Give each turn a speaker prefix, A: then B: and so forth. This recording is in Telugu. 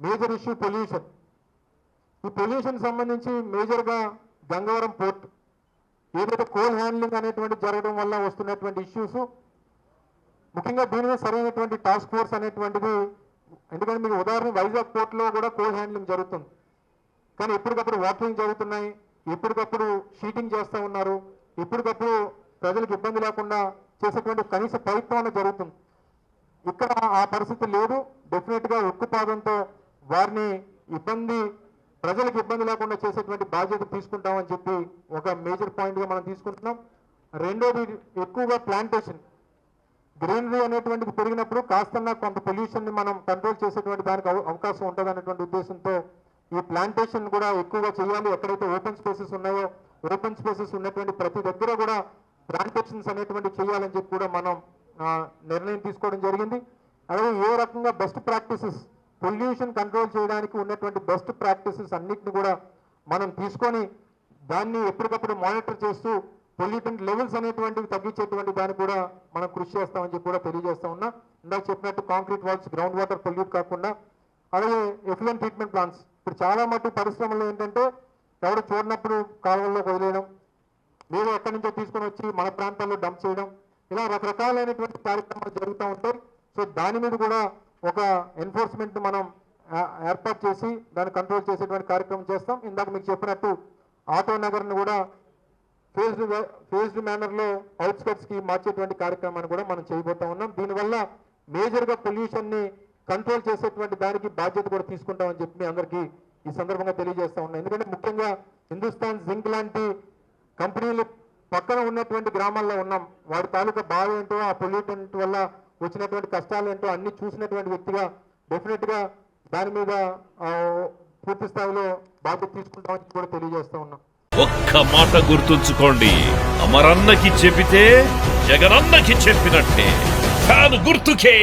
A: మేజర్ ఇష్యూ పొల్యూషన్ ఈ పొల్యూషన్ సంబంధించి మేజర్గా గంగవరం పోర్ట్. ఏదైతే కోల్ హ్యాండ్లింగ్ అనేటువంటి జరగడం వల్ల వస్తున్నటువంటి ఇష్యూస్ ముఖ్యంగా దీని మీద సరైనటువంటి టాస్క్ ఫోర్స్ అనేటువంటిది ఎందుకంటే మీకు ఉదాహరణ వైజాగ్ పోర్ట్లో కూడా కోల్ హ్యాండ్లింగ్ జరుగుతుంది. కానీ ఎప్పటికప్పుడు వాటరింగ్ జరుగుతున్నాయి ఎప్పటికప్పుడు షీటింగ్ చేస్తూ ఉన్నారు ఎప్పటికప్పుడు ప్రజలకు ఇబ్బంది లేకుండా చేసేటువంటి కనీస ప్రయత్నం జరుగుతుంది. ఇక్కడ ఆ పరిస్థితి లేదు. డెఫినెట్గా ఉక్కు పాదంతో వారిని ఇబ్బంది ప్రజలకు ఇబ్బంది లేకుండా చేసేటువంటి బాధ్యత తీసుకుంటామని చెప్పి ఒక మేజర్ పాయింట్గా మనం తీసుకుంటున్నాం. రెండోది ఎక్కువగా ప్లాంటేషన్ గ్రీనరీ అనేటువంటిది పెరిగినప్పుడు కాస్తన్నా కొంత పొల్యూషన్ని మనం కంట్రోల్ చేసేటువంటి దానికి అవ- అవకాశం ఉంటుంది అనేటువంటి ఉద్దేశంతో ఈ ప్లాంటేషన్ కూడా ఎక్కువగా చేయాలి. ఎక్కడైతే ఓపెన్ స్పేసెస్ ఉన్నాయో ఓపెన్ స్పేసెస్ ఉన్నటువంటి ప్రతి దగ్గర కూడా ప్లాంటేషన్స్ అనేటువంటి చేయాలని చెప్పి కూడా మనం నిర్ణయం తీసుకోవడం జరిగింది. అలాగే ఏ రకంగా బెస్ట్ ప్రాక్టీసెస్ పొల్యూషన్ కంట్రోల్ చేయడానికి ఉన్నటువంటి బెస్ట్ ప్రాక్టీసెస్ అన్నిటిని కూడా మనం తీసుకొని దాన్ని ఎప్పటికప్పుడు మానిటర్ చేస్తూ పొల్యూటెంట్ లెవెల్స్ అనేటువంటివి తగ్గించేటువంటి దాన్ని కూడా మనం కృషి చేస్తామని చెప్పి కూడా తెలియజేస్తా ఉన్నా. ఇందాక చెప్పినట్టు concrete walls ground water pollute కాకుండా అలాగే ఎఫ్లెంట్ ట్రీట్మెంట్ ప్లాంట్స్ ఇప్పుడు చాలా మటుకు పరిశ్రమలు ఏంటంటే ఎవరు చూడనప్పుడు కాలువల్లో వదిలేయడం మీరు ఎక్కడి నుంచో తీసుకొని వచ్చి మన ప్రాంతాల్లో డంప్ చేయడం ఇలా రకరకాలైనటువంటి కార్యక్రమాలు జరుగుతూ ఉంటాయి. సో దాని మీద కూడా ఒక ఎన్ఫోర్స్మెంట్ మనం ఏర్పాటు చేసి దాన్ని కంట్రోల్ చేసేటువంటి కార్యక్రమం చేస్తాం. ఇందాక మీకు చెప్పినట్టు ఆటో నగర్ని కూడా ఫేజ్డ్ ఫేజ్డ్ మేనర్లో అవుట్స్కట్స్కి మార్చేటువంటి కార్యక్రమాన్ని కూడా మనం చేయబోతా ఉన్నాం. దీనివల్ల మేజర్గా పొల్యూషన్ని కంట్రోల్ చేసేటువంటి దానికి బాధ్యత కూడా తీసుకుంటామని చెప్పి మీ అందరికీ ఈ సందర్భంగా తెలియజేస్తా ఉన్నాం. ఎందుకంటే ముఖ్యంగా హిందుస్థాన్ జింక్ లాంటి కంపెనీలు పక్కన ఉన్నటువంటి గ్రామాల్లో ఉన్నాం. వాడి తాలూకా బాధ ఏంటో ఆ పొల్యూటెంట్ వల్ల వచ్చినటువంటి కష్టాలు ఏంటో అన్ని చూసినటువంటి వ్యక్తిగా డెఫినెట్గా దాని మీద ఆ, పూర్తి స్థాయిలో బాధ్యత తీసుకుంటామని కూడా తెలియజేస్తా ఉన్నాం.
B: ఒక్క మాట గుర్తుంచుకోండి. అమరన్నకి చెబితే జగనన్నకి చెప్పినట్టే. ఫ్యాన్ గుర్తుకే.